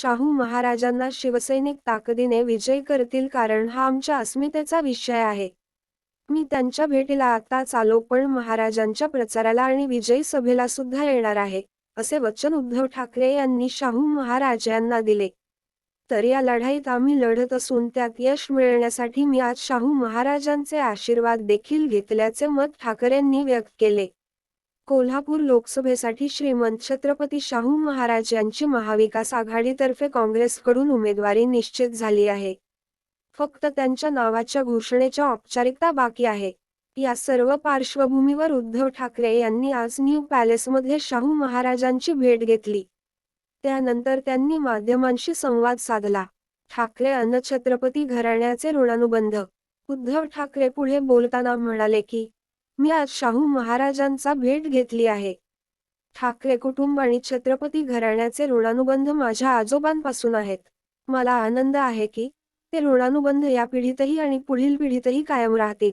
शाहू महाराजांना शिवसैनिक ताकदीने विजयी करतील कारण हा आमच्या अस्मितेचा विषय आहे. मी त्यांच्या भेटीला आताच आलो पण महाराजांच्या प्रचाराला आणि विजयी सभेला सुद्धा येणार आहे असे वचन उद्धव ठाकरे यांनी शाहू महाराज यांना दिले. तर या लढाईत आम्ही लढत असून त्यात यश मिळण्यासाठी मी आज शाहू महाराजांचे आशीर्वाद देखील घेतल्याचे मत ठाकरेंनी व्यक्त केले. कोल्हापूर लोकसभेसाठी श्रीमंत छत्रपती शाहू महाराज यांची महाविकास आघाडीतर्फे काँग्रेसकडून उमेदवारी निश्चित झाली आहे. फक्त त्यांच्या नावाच्या घोषणेच्या औपचारिकता बाकी आहे. या सर्व पार्श्वभूमीवर उद्धव ठाकरे यांनी आज न्यू पॅलेसमध्ये शाहू महाराजांची भेट घेतली. त्यानंतर त्यांनी माध्यमांशी संवाद साधला. ठाकरे अन्न छत्रपती घराण्याचे ऋणानुबंध. उद्धव ठाकरे पुढे बोलताना म्हणाले की मी आज शाहू महाराजांचा भेट घेतली आहे. ठाकरे कुटुंब आणि छत्रपती घराण्याचे ऋणानुबंध माझ्या आजोबांपासून आहेत. मला आनंद आहे की ते ऋणानुबंध या पिढीतही आणि पुढील पिढीतही कायम राहतील.